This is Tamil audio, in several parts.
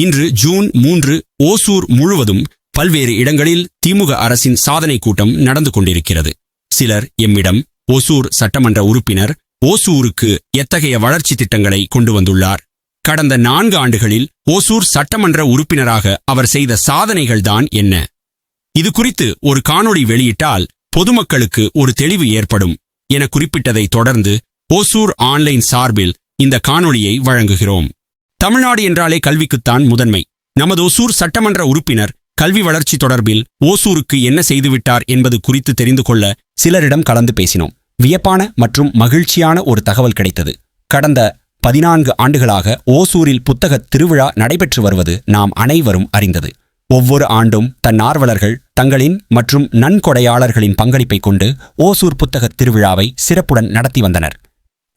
இன்று ஜூன் மூன்று ஓசூர் முழுவதும் பல்வேறு இடங்களில் திமுக அரசின் சாதனை கூட்டம் நடந்து கொண்டிருக்கிறது. சிலர் எம்மிடம் ஓசூர் சட்டமன்ற உறுப்பினர் ஓசூருக்கு எத்தகைய வளர்ச்சி திட்டங்களை கொண்டு வந்துள்ளார்? கடந்த நான்கு ஆண்டுகளில் ஓசூர் சட்டமன்ற உறுப்பினராக அவர் செய்த சாதனைகள்தான் என்ன? இது குறித்து ஒரு காணொளி வெளியிட்டால் பொதுமக்களுக்கு ஒரு தெளிவு ஏற்படும் என குறிப்பிட்டதை தொடர்ந்து ஓசூர் ஆன்லைன் சார்பில் இந்த காணொளியை வழங்குகிறோம். தமிழ்நாடு என்றாலே கல்விக்குத்தான் முதன்மை. நமது ஒசூர் சட்டமன்ற உறுப்பினர் கல்வி வளர்ச்சி தொடர்பில் ஓசூருக்கு என்ன செய்துவிட்டார் என்பது குறித்து தெரிந்து கொள்ள சிலரிடம் கலந்து பேசினோம். வியப்பான மற்றும் மகிழ்ச்சியான ஒரு தகவல் கிடைத்தது. கடந்த பதினான்கு ஆண்டுகளாக ஓசூரில் புத்தக திருவிழா நடைபெற்று வருவது நாம் அனைவரும் அறிந்தது. ஒவ்வொரு ஆண்டும் தன் ஆர்வலர்கள் தங்களின் மற்றும் நன்கொடையாளர்களின் பங்களிப்பை கொண்டு ஓசூர் புத்தக திருவிழாவை சிறப்புடன் நடத்தி வந்தனர்.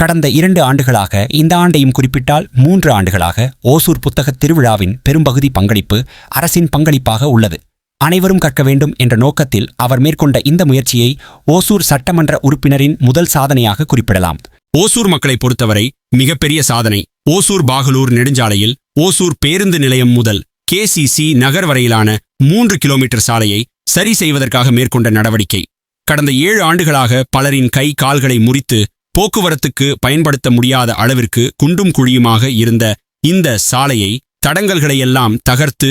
கடந்த இரண்டு ஆண்டுகளாக இந்த ஆண்டையும் குறிப்பிட்டால் மூன்று ஆண்டுகளாக ஓசூர் புத்தக திருவிழாவின் பெரும்பகுதி பங்களிப்பு அரசின் பங்களிப்பாக உள்ளது. அனைவரும் கற்க வேண்டும் என்ற நோக்கத்தில் அவர் மேற்கொண்ட இந்த முயற்சியை ஓசூர் சட்டமன்ற உறுப்பினரின் முதல் சாதனையாக குறிப்பிடலாம். ஓசூர் மக்களை பொறுத்தவரை மிகப்பெரிய சாதனை ஓசூர் பாகலூர் நெடுஞ்சாலையில் ஓசூர் பேருந்து நிலையம் முதல் கேசிசி நகர் வரையிலான மூன்று கிலோமீட்டர் சாலையை சரி செய்வதற்காக மேற்கொண்ட நடவடிக்கை. கடந்த ஏழு ஆண்டுகளாக பலரின் கை கால்களை முறித்து போக்குவரத்துக்கு பயன்படுத்த முடியாத அளவிற்கு குண்டும் குழியுமாக இருந்த இந்த சாலையை தடங்கல்களையெல்லாம் தகர்த்து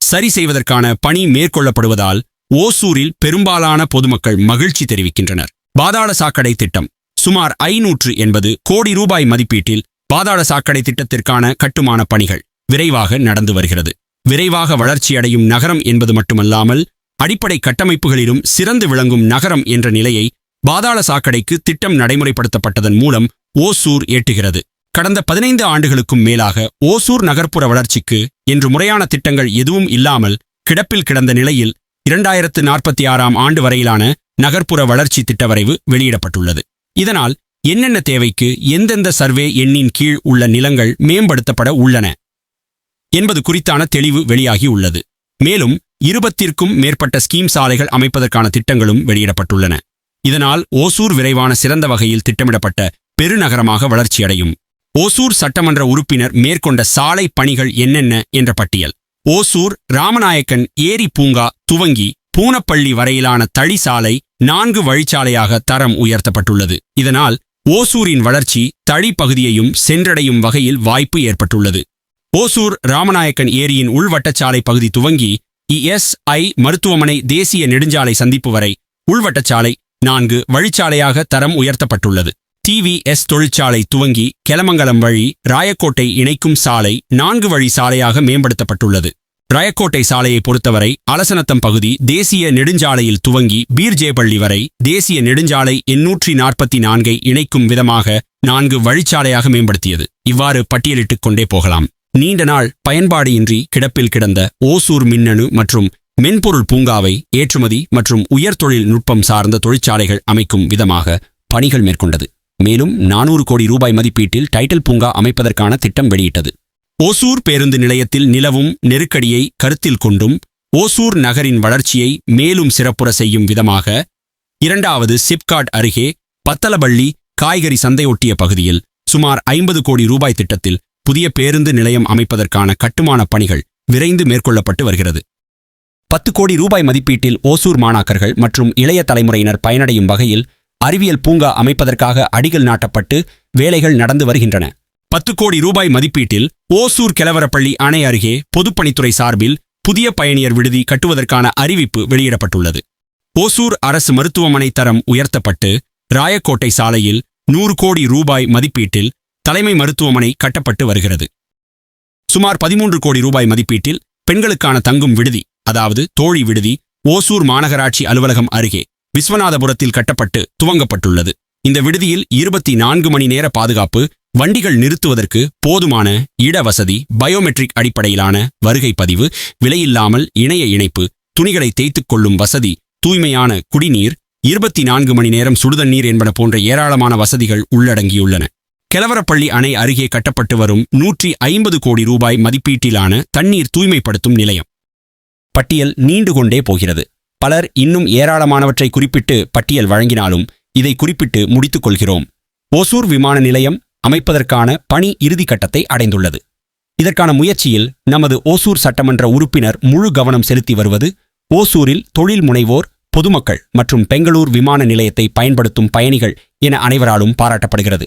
சரி செய்வதற்கான பணி மேற்கொள்ளப்படுவதால் ஓசூரில் பெரும்பாலான பொதுமக்கள் மகிழ்ச்சி தெரிவிக்கின்றனர். பாதாள சாக்கடை திட்டம் சுமார் ஐநூற்று எண்பது கோடி ரூபாய் மதிப்பீட்டில் பாதாள சாக்கடை திட்டத்திற்கான கட்டுமான பணிகள் விரைவாக நடந்து வருகிறது. விரைவாக வளர்ச்சியடையும் நகரம் என்பது மட்டுமல்லாமல் அடிப்படை கட்டமைப்புகளிலும் சிறந்து விளங்கும் நகரம் என்ற நிலையை பாதாள சாக்கடைக்கு திட்டம் நடைமுறைப்படுத்தப்பட்டதன் மூலம் ஓசூர் ஏற்றுகிறது. கடந்த பதினைந்து ஆண்டுகளுக்கும் மேலாக ஓசூர் நகர்ப்புற வளர்ச்சிக்கு என்று முறையான திட்டங்கள் எதுவும் இல்லாமல் கிடப்பில் கிடந்த நிலையில் இரண்டாயிரத்து நாற்பத்தி ஆறாம் ஆண்டு வரையிலான நகர்ப்புற வளர்ச்சி திட்டவரைவு வெளியிடப்பட்டுள்ளது. இதனால் என்னென்ன தேவைக்கு எந்தெந்த சர்வே எண்ணின் கீழ் உள்ள நிலங்கள் மேம்படுத்தப்பட உள்ளன என்பது குறித்தான தெளிவு வெளியாகி உள்ளது. மேலும் இருபத்திற்கும் மேற்பட்ட ஸ்கீம் சாலைகள் அமைப்பதற்கான திட்டங்களும் வெளியிடப்பட்டுள்ளன. இதனால் ஓசூர் விரைவான சிறந்த வகையில் திட்டமிடப்பட்ட பெருநகரமாக வளர்ச்சியடையும். ஓசூர் சட்டமன்ற உறுப்பினர் மேற்கொண்ட சாலை பணிகள் என்னென்ன என்ற பட்டியல். ஓசூர் ராமநாயக்கன் ஏரி பூங்கா துவங்கி பூனப்பள்ளி வரையிலான தளி சாலை நான்கு வழிச்சாலையாக தரம் உயர்த்தப்பட்டுள்ளது. இதனால் ஓசூரின் வளர்ச்சி தளி பகுதியையும் சென்றடையும் வகையில் வாய்ப்பு ஏற்பட்டுள்ளது. ஓசூர் ராமநாயக்கன் ஏரியின் உள்வட்டச்சாலை பகுதி துவங்கி இஎஸ்ஐ மருத்துவமனை தேசிய நெடுஞ்சாலை சந்திப்பு வரை உள்வட்டச்சாலை நான்கு வழிச்சாலையாக தரம் உயர்த்தப்பட்டுள்ளது. டிவிஎஸ் தொழிற்சாலை துவங்கி கெலமங்கலம் வழி ராயக்கோட்டை இணைக்கும் சாலை நான்கு வழி சாலையாக மேம்படுத்தப்பட்டுள்ளது. ராயக்கோட்டை சாலையை பொறுத்தவரை அலசனத்தம் பகுதி தேசிய நெடுஞ்சாலையில் துவங்கி பீர்ஜேபள்ளி வரை தேசிய நெடுஞ்சாலை எண்ணூற்றி நாற்பத்தி நான்கை இணைக்கும் விதமாக நான்கு வழிச்சாலையாக மேம்படுத்தியது. இவ்வாறு பட்டியலிட்டுக் கொண்டே போகலாம். நீண்ட நாள் பயன்பாடு இன்றி கிடப்பில் கிடந்த ஓசூர் மின்னணு மற்றும் மென்பொருள் பூங்காவை ஏற்றுமதி மற்றும் உயர்தொழில் நுட்பம் சார்ந்த தொழிற்சாலைகள் அமைக்கும் விதமாக பணிகள் மேற்கொண்டது. மேலும் நானூறு கோடி ரூபாய் மதிப்பீட்டில் டைட்டில் பூங்கா அமைப்பதற்கான திட்டம் வெளியிட்டது. ஓசூர் பேருந்து நிலையத்தில் நிலவும் நெருக்கடியை கருத்தில் கொண்டும் ஓசூர் நகரின் வளர்ச்சியை மேலும் சிறப்புற செய்யும் விதமாக இரண்டாவது சிப்காட் அருகே பத்தலபள்ளி காய்கறி சந்தையொட்டிய பகுதியில் சுமார் ஐம்பது கோடி ரூபாய் திட்டத்தில் புதிய பேருந்து நிலையம் அமைப்பதற்கான கட்டுமான பணிகள் விரைந்து மேற்கொள்ளப்பட்டு வருகிறது. பத்து கோடி ரூபாய் மதிப்பீட்டில் ஓசூர் மாணாக்கர்கள் மற்றும் இளைய தலைமுறையினர் பயனடையும் வகையில் அறிவியல் பூங்கா அமைப்பதற்காக அடிகள் நாட்டப்பட்டு வேலைகள் நடந்து வருகின்றன. பத்து கோடி ரூபாய் மதிப்பீட்டில் ஓசூர் கெலவரப்பள்ளி அணை அருகே பொதுப்பணித்துறை சார்பில் புதிய பயணியர் விடுதி கட்டுவதற்கான அறிவிப்பு வெளியிடப்பட்டுள்ளது. ஓசூர் அரசு மருத்துவமனை தரம் உயர்த்தப்பட்டு ராயக்கோட்டை சாலையில் நூறு கோடி ரூபாய் மதிப்பீட்டில் தலைமை மருத்துவமனை கட்டப்பட்டு வருகிறது. சுமார் பதிமூன்று கோடி ரூபாய் மதிப்பீட்டில் பெண்களுக்கான தங்கும் விடுதி அதாவது தோழி விடுதி ஓசூர் மாநகராட்சி அலுவலகம் அருகே விஸ்வநாதபுரத்தில் கட்டப்பட்டு துவங்கப்பட்டுள்ளது. இந்த விடுதியில் இருபத்தி நான்கு மணி நேர பாதுகாப்பு வண்டிகள் நிறுத்துவதற்கு போதுமான இடவசதி பயோமெட்ரிக் அடிப்படையிலான வருகை பதிவு விலையில்லாமல் இணைய இணைப்பு துணிகளை தேய்த்துக் கொள்ளும் வசதி தூய்மையான குடிநீர் இருபத்தி நான்கு மணி நேரம் சுடுதண்ணீர் என்பன போன்ற ஏராளமான வசதிகள் உள்ளடங்கியுள்ளன. கெலவரப்பள்ளி அணை அருகே கட்டப்பட்டு வரும் நூற்றி ஐம்பது கோடி ரூபாய் மதிப்பீட்டிலான தண்ணீர் தூய்மைப்படுத்தும் நிலையம். பட்டியல் நீண்டு கொண்டே போகிறது. பலர் இன்னும் ஏராளமானவற்றை குறிப்பிட்டு பட்டியல் வழங்கினாலும் இதை குறிப்பிட்டு முடித்துக் கொள்கிறோம் ஓசூர் விமான நிலையம் அமைப்பதற்கான பணி இறுதி கட்டத்தை அடைந்துள்ளது. இதற்கான முயற்சியில் நமது ஓசூர் சட்டமன்ற உறுப்பினர் முழு கவனம் செலுத்தி வருவது ஓசூரில் தொழில் முனைவோர் பொதுமக்கள் மற்றும் பெங்களூர் விமான நிலையத்தை பயன்படுத்தும் பயணிகள் என அனைவராலும் பாராட்டப்படுகிறது.